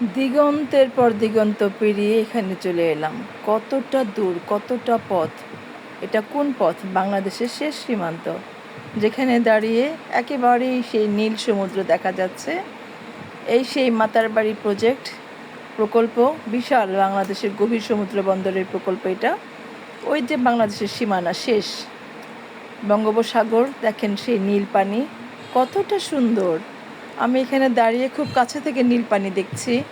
দিগন্তের পর দিগন্ত পেরিয়ে এখানে চলে এলাম। কতটা দূর, কতটা পথ, এটা কোন পথ? বাংলাদেশের শেষ সীমান্ত, যেখানে দাঁড়িয়ে একেবারেই সেই নীল সমুদ্র দেখা যাচ্ছে। এই সেই মাতার বাড়ি প্রজেক্ট প্রকল্প, বিশাল বাংলাদেশের গভীর সমুদ্র বন্দরের প্রকল্প এটা। ওই যে বাংলাদেশের সীমানা শেষ, বঙ্গোপসাগর, দেখেন সেই নীল পানি, কতটা সুন্দর। আমি এখানে দাঁড়িয়ে খুব কাছে থেকে নীল পানি দেখছি।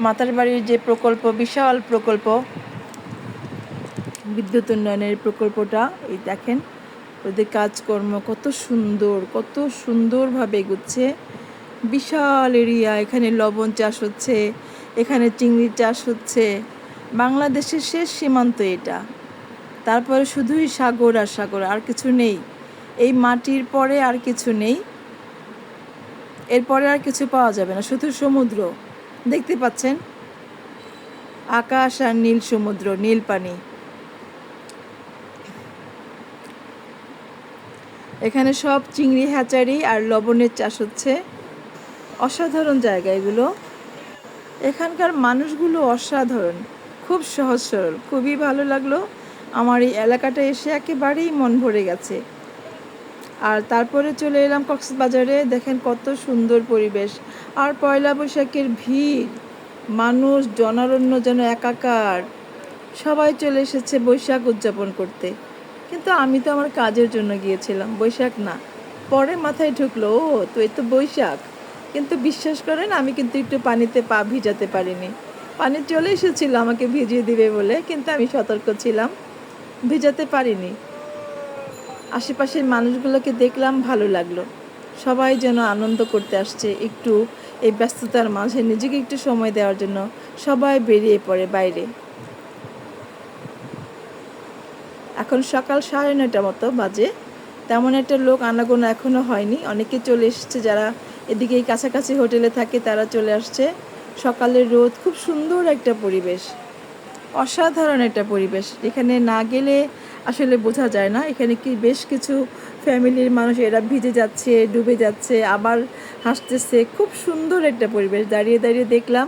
মাতার বাড়ির যে প্রকল্প, বিশাল প্রকল্প, বিদ্যুৎ উন্নয়নের প্রকল্পটা, এই দেখেন, ওদের কাজকর্ম কত সুন্দর, কত সুন্দরভাবে এগুচ্ছে। বিশাল এরিয়া, এখানে লবণ চাষ হচ্ছে, এখানে চিংড়ি চাষ হচ্ছে। বাংলাদেশের শেষ সীমান্ত এটা। তারপরে শুধুই সাগর আর সাগর, আর কিছু নেই। এই মাটির পরে আর কিছু নেই। এরপরে আর কিছু পাওয়া যাবে না, শুধু সমুদ্র। দেখতে পাচ্ছেন? আকাশ আর নীল সমুদ্র, নীল পানি। এখানে সব চিংড়ি হ্যাচারি আর লবণের চাষ হচ্ছে। অসাধারণ জায়গা এগুলো। এখানকার মানুষগুলো অসাধারণ, খুব সহজ সরল, খুবই ভালো লাগল। আমার এই এলাকাটা এসে একেবারেই মন ভরে গেছে। আর তারপরে চলে এলাম কক্সবাজারে। দেখেন কত সুন্দর পরিবেশ। আর পয়লা বৈশাখের ভিড়। মানুষ জনারণ্য যেন একাকার। সবাই চলে এসেছে বৈশাখ উদযাপন করতে। কিন্তু আমি তো আমার কাজের জন্য গিয়েছিলাম, বৈশাখ না। পরে মাথায় ঢুকলো, ও, তো এই তো বৈশাখ। কিন্তু বিশ্বাস করেন, আমি কিন্তু একটু পানিতে পা ভিজাতে পারিনি। পানি চলে এসেছিল, আমাকে ভিজিয়ে দিবে বলে, কিন্তু আমি সতর্ক ছিলাম, ভিজাতে পারিনি। আশেপাশের মানুষগুলোকে দেখলাম, ভালো লাগল। সবাই যেন আনন্দ করতে আসছে একটু এই ব্যস্ততার মাঝে, নিজেকে একটু সময় দেওয়ার জন্য। সবাই বেরিয়ে পড়ে বাইরে। এখন সকাল সাড়ে নয়টা মতো বাজে। তেমন একটা লোক আনাগোনা এখনও হয়নি। অনেকে চলে এসেছে যারা এদিকে এই কাছাকাছি হোটেলে থাকে, তারা চলে আসছে। সকালের রোদ, খুব সুন্দর একটা পরিবেশ। অসাধারণ একটা পরিবেশ। এখানে না গেলে আসলে বোঝা যায় না। এখানে কি বেশ কিছু ফ্যামিলির মানুষ এরা ভিজে যাচ্ছে, ডুবে যাচ্ছে, আবার হাসতেছে। খুব সুন্দর একটা পরিবেশ। দাঁড়িয়ে দাঁড়িয়ে দেখলাম,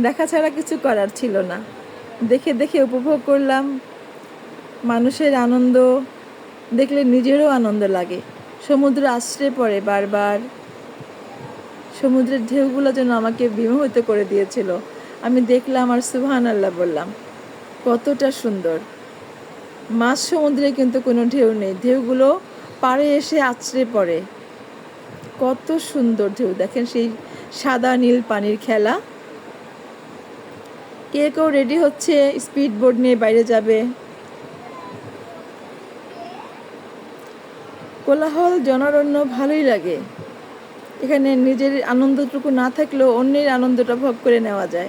দেখা ছাড়া কিছু করার ছিল না। দেখে দেখে উপভোগ করলাম। মানুষের আনন্দ, দেখলে নিজেরও আনন্দ লাগে। সমুদ্র আশ্রে পড়ে বারবার। সমুদ্রের ঢেউগুলো যেন আমাকে বিমোহিত করে দিয়েছিল। আমি দেখলাম আর সুবহান আল্লাহ বললাম, কতটা সুন্দর। মাছ সমুদ্রে কিন্তু কোনো ঢেউ নেই। ঢেউগুলো পাড়ে এসে আছড়ে পড়ে। কত সুন্দর ঢেউ। দেখেন সেই সাদা নীল পানির খেলা। কে কেউ রেডি হচ্ছে স্পিড বোর্ড নিয়ে বাইরে যাবে? কোলাহল জনারণ্য ভালোই লাগে। এখানে নিজের আনন্দটুকু না থাকলেও অন্যের আনন্দটা ভোগ করে নেওয়া যায়।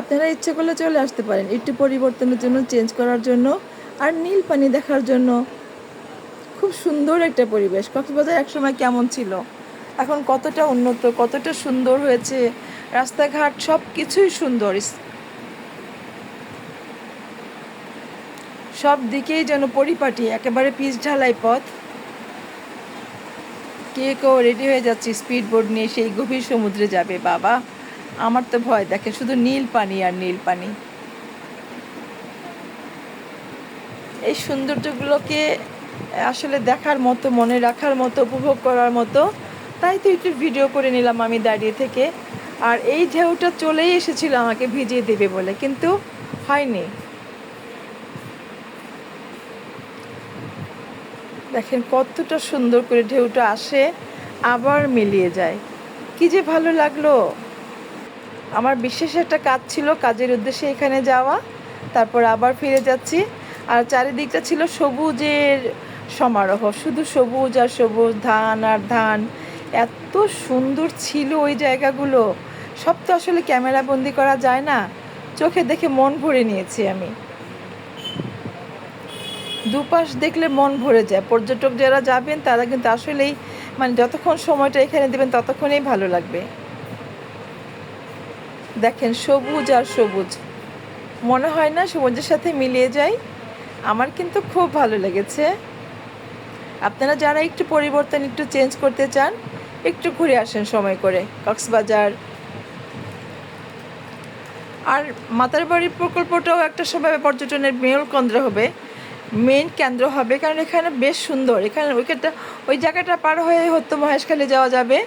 আপনারা ইচ্ছে করলে চলে আসতে পারেন। একটু পরিবর্তনের জন্য চেঞ্জ করার জন্য আর নীল পানি দেখার জন্য। খুব সুন্দর একটা পরিবেশ। কক্সবাজার একসময় কেমন ছিল? এখন কতটা উন্নত, কতটা সুন্দর হয়েছে? রাস্তাঘাট সব কিছুই সুন্দর সব দিকেই যেন পরিপাটি, একেবারে পিচ ঢালাই পথ। কে কেউ রেডি হয়ে যাচ্ছে স্পিড বোর্ড নিয়ে, সেই গভীর সমুদ্রে যাবে, বাবা। আমার তো ভয় দেখে, শুধু নীল পানি আর নীল পানি। এই সৌন্দর্যগুলোকে আসলে দেখার মতো, মনে রাখার মতো, উপভোগ করার মতো, তাই তো একটু ভিডিও করে নিলাম আমি দাঁড়িয়ে থেকে। আর এই ঢেউটা চলেই এসেছিল আমাকে ভিজিয়ে দেবে বলে, কিন্তু হয়নি। দেখেন কতটা সুন্দর করে ঢেউটা আসে, আবার মিলিয়ে যায়। কি যে ভালো লাগল। আমার বিশেষ একটা কাজ ছিল কাজের উদ্দেশ্যে এখানে যাওয়া, তারপর আবার ফিরে যাচ্ছি। আর চারিদিকটা ছিল সবুজের সমারোহ, শুধু সবুজ আর সবুজ, ধান আর ধান। এত সুন্দর ছিল ওই জায়গাগুলো। সব তো আসলে ক্যামেরা বন্দি করা যায় না, চোখে দেখে মন ভরে নিয়েছি আমি। দুপাশ দেখলে মন ভরে যায়। পর্যটক যারা যাবেন তারা কিন্তু আসলেই মানে যতক্ষণ সময়টা এখানে দেবেন ততক্ষণেই ভালো লাগবে। দেখেন, সবুজ আর সবুজ। মনে হয় না সবুজের সাথে মিলিয়ে যায় আমার কিন্তু খুব ভালো লেগেছে। আপনারা যারা একটু পরিবর্তন, একটু চেঞ্জ করতে চান, একটু ঘুরে আসেন সময় করে, কক্সবাজার। আর মাতারবাড়ি প্রকল্পটাও একটা সময় পর্যটনের মেল কেন্দ্র হবে মেন কেন্দ্র হবে, কারণ এখানে বেশ সুন্দর। এখানে ওইখানটা ওই জায়গাটা পার হয়ে হতো মহেশখালী যাওয়া যাবে।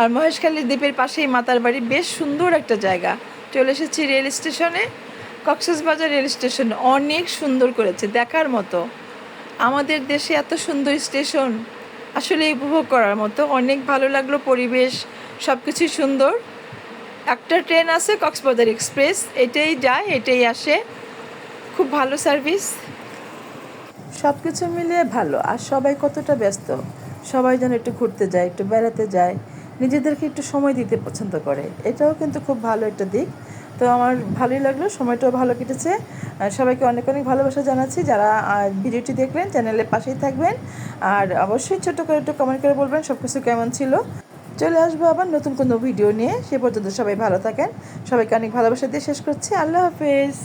আর মহেশখালী দ্বীপের পাশেই মাতার বাড়ি, বেশ সুন্দর একটা জায়গা। চলে এসেছি রেল স্টেশনে। কক্সবাজার রেল স্টেশন অনেক সুন্দর করেছে, দেখার মতো। আমাদের দেশে এত সুন্দর স্টেশন, আসলে উপভোগ করার মতো। অনেক ভালো লাগল, পরিবেশ সব কিছুই সুন্দর। একটা ট্রেন আছে কক্সবাজার এক্সপ্রেস, এটাই যায়, এটাই আসে। খুব ভালো সার্ভিস। সব কিছু মিলিয়ে ভালো, আর সবাই কতটা ব্যস্ত। সবাই যেন একটু ঘুরতে যায়, একটু বেড়াতে যায়। নিজেদেরকে একটু সময় দিতে পছন্দ করে। এটাও কিন্তু খুব ভালো একটা দিক। তো আমার ভালোই লাগল, সময়টাও ভালো কেটেছে। সবাইকে অনেক অনেক ভালোবাসা জানাচ্ছি। যারা ভিডিওটি দেখলেন, চ্যানেলের পাশেই থাকবেন। আর অবশ্যই ছোট করে একটু কমেন্ট করে বলবেন সব কিছু কেমন ছিল। চলে আসব আবার নতুন কোনো ভিডিও নিয়ে। সে পর্যন্ত সবাই ভালো থাকেন। সবাইকে অনেক ভালোবাসা দিয়ে শেষ করছি। আল্লাহ হাফেজ।